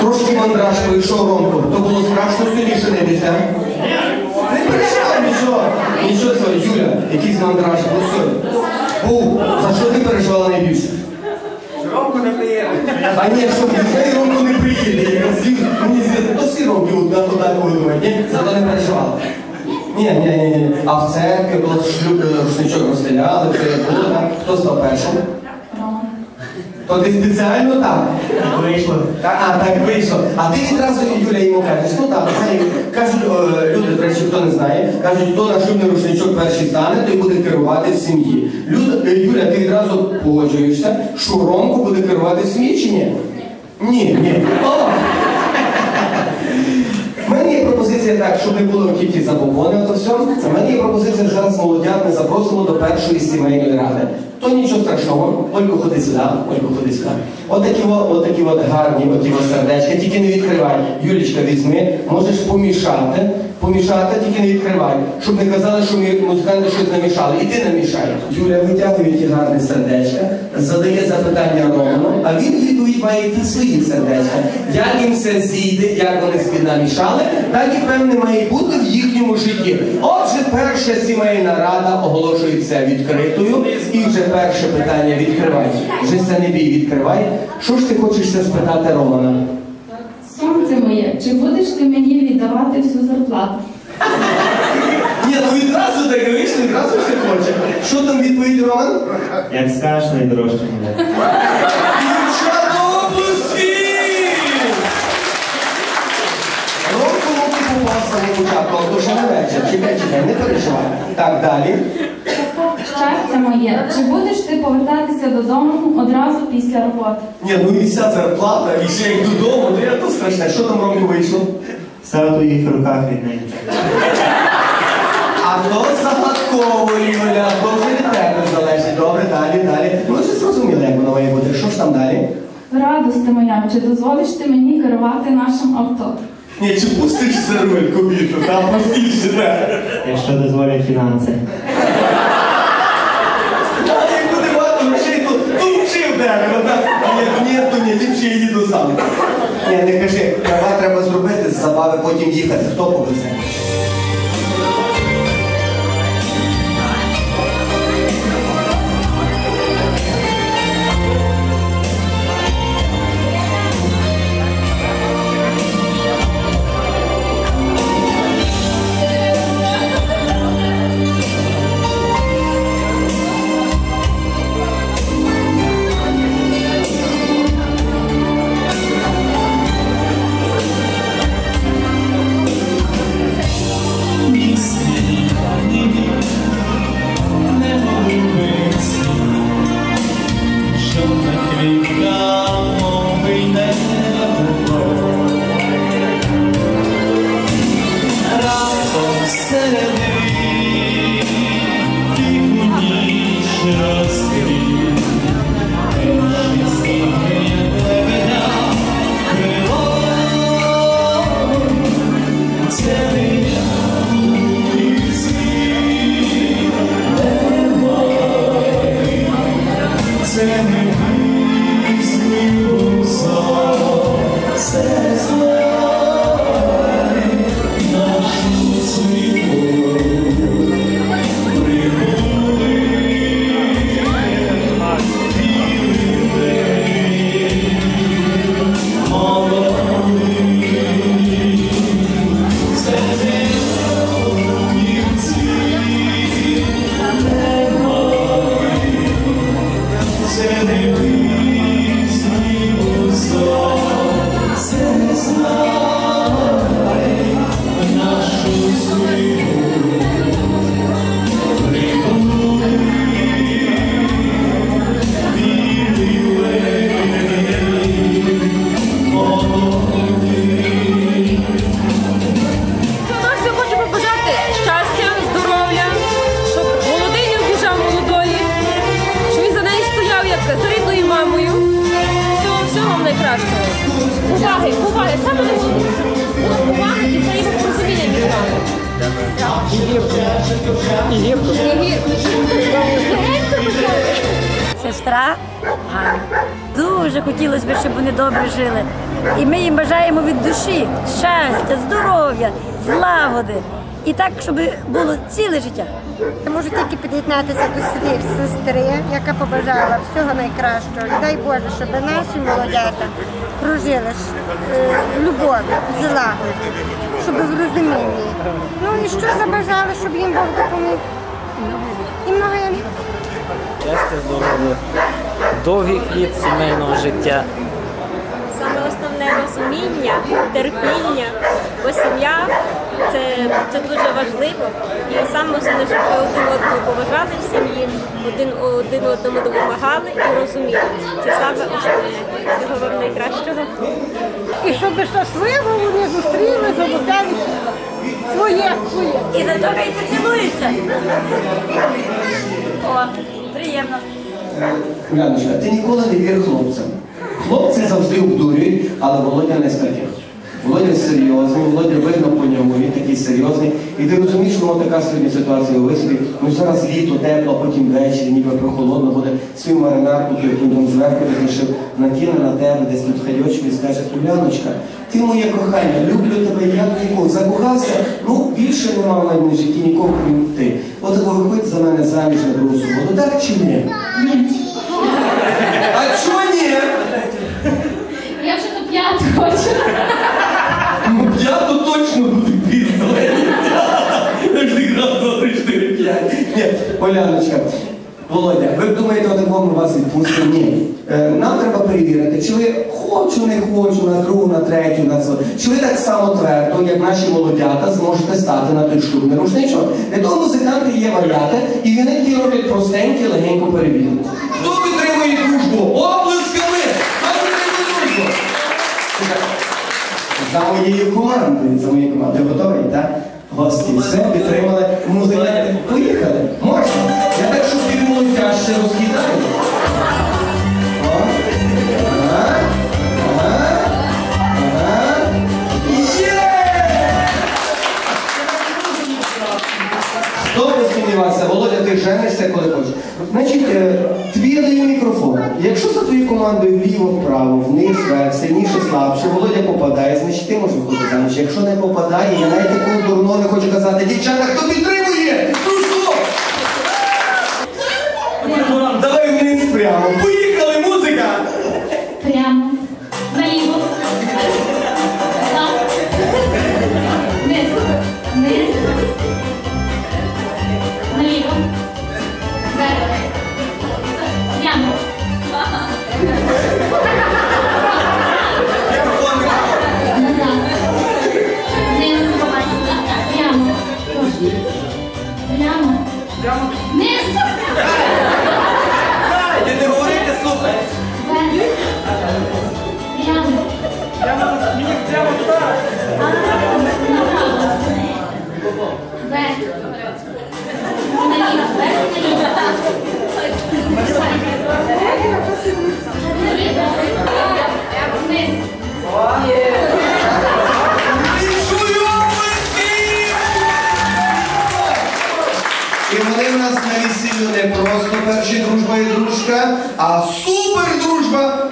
Трошки мандраж пройшов Ромко. То було страшно сьогодні женитися. Не переживай нічого. Нічого цього, Юля, якийсь мандраж, ну все. Був, за що ти переживала найбільше? Ромко не приїде. А ні, що ти Ромко не приїде. якраз він- Мені здається, то всі Ромки от на туди думають, ні? Зато не переживала. Ні, ні, ні, ні. А в церкві, коли шлюб е, рушничок розстріляли, це було так. Хто став першим? То ти спеціально так? Вийшло. Так, а, так вийшло. А ти відразу Юля йому кажеш, ну так, знає, кажуть, о, люди, до речі, хто не знає, кажуть, хто на шумний рушничок перший стане, той буде керувати в сім'ї. Люд, е, Юля, ти відразу погоджуєшся, що Ромко буде керувати в сім'ї чи ні? Ні, ні. О! Пропозиція так, щоб не було тільки забобони, то все. У мене є пропозиція зараз молодят ми запросимо до першої сімейної ради. То нічого страшного, Олько ходи сюди, Олько ходи сюди. От такі от, от такі от гарні, от такі от сердечка, тільки не відкривай. Юлічка, візьми, можеш помішати, помішати, тільки не відкривай. Щоб не казали, що ми музиканти щось намішали. І ти намішай. Юля витягує ті гарні сердечка, задає запитання Роману, а він має йти свої сердечка. Як їм все зійде, як вони собі намішали, так і певне має бути в їхньому житті. Отже, перша сімейна рада оголошується відкритою. І вже перше питання відкривай. Вже це не бій, відкривай. Що ж ти хочеш це спитати Романа? Сонце моє, чи будеш ти мені віддавати всю зарплату? Ні, ну відразу так вийшло, відразу все хоче. Що там відповідь Роман? Як скажеш, найдорожче буде. З самого початку, то ще не вечір. Чекай, чекай, не переживай. Так, далі. Щастя моє, чи будеш ти повертатися додому одразу після роботи? Ні, ну і вся зарплата, і ще як додому, то я то страшне. Що там Ромко вийшло? Все в твоїх руках від неї. А то загадково, Юля, то вже від тебе залежить. Добре, далі, далі. Ну, вже зрозуміли, як воно має бути. Що ж там далі? Радости моя, чи дозволиш ти мені керувати нашим авто? Ні, чи пустиш за руль кубіту, там простіше, так. Якщо дозволять фінанси. А як буде багато грошей, то, тут вчив дерево, так? А як ні, то ні, ліпше я їду сам. Ні, не кажи, права треба зробити, з забави потім їхати. Хто повезе? І гірко. І гірко. І гірко. сестра Ганя. Дуже хотілося б, щоб вони добре жили. І ми їм бажаємо від душі щастя, здоров'я, злагоди. І так, щоб було ціле життя. Я можу тільки під'єднатися до своєї сестри, яка побажала всього найкращого. І дай Боже, щоб наші молодята прожили е, щоб в розумінні. Ну і що забажали, щоб їм Бог допоміг? І много я щастя, здоров'я, довгих літ сімейного життя. Саме основне розуміння, терпіння, бо сім'я це, це дуже важливо. І саме основне, щоб ви один одного поважали в сім'ї, один, один одному допомагали і розуміли. Це саме основне. Всього вам найкращого. І щоб щасливо вони зустріли, замотали своє, своє. І за того і поцілуються. О, приємно. Яночка, ти ніколи не вір хлопцям. Хлопці завжди обдурюють, але Володя не з таких. Володя серйозний, Володя видно по ньому, серйозний. І ти розумієш, що воно така сьогодні ситуація у виселі. Ну зараз літо, тепло, потім ввечері, ніби прохолодно буде свою маринарку, яку там зверху розрішив, накине на тебе десь тут хайочку і скаже, Уляночка, ти моє кохання, люблю тебе як ніколи. Закохався, ну більше нема в моєму житті нікого, крім ти. От виходь за мене заміж на другу суботу, так чи ні? А чого ні? Я вже до п'ятого хочу. Ну, я то точно буду пізно. Я ж не грав до 3, 4, 5. Ні, Оляночка, Володя, ви думаєте, ми вас відпустимо? Ні. Е, Нам треба перевірити, чи ви хочу, не хочу, на другу, на третю, на це. Чи ви так само твердо, як наші молодята, зможете стати на той шлюбний рушничок? Для того музиканти є варіати, і вони ті роблять простенькі, легенько перевірку. Хто підтримує дружбу? Оплесками! За моєю командою, за моєю командою. Готовий, так? Гості, все, підтримали. Музиканти, поїхали. Можна. Я так, що підмову ще розкидаю. Командою вліво, вправо, вниз, вверх, сильніше, слабше, Володя попадає, значить ти можеш бути заміж. Якщо не попадає, я навіть такого дурного не хочу казати. Дівчата, хто підтримує? Дружко! Давай вниз прямо. Поїхали, музика! Прямо. Наліво. Вниз. Вниз. naša družba je druška, a super družba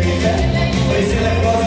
Priscila, Priscila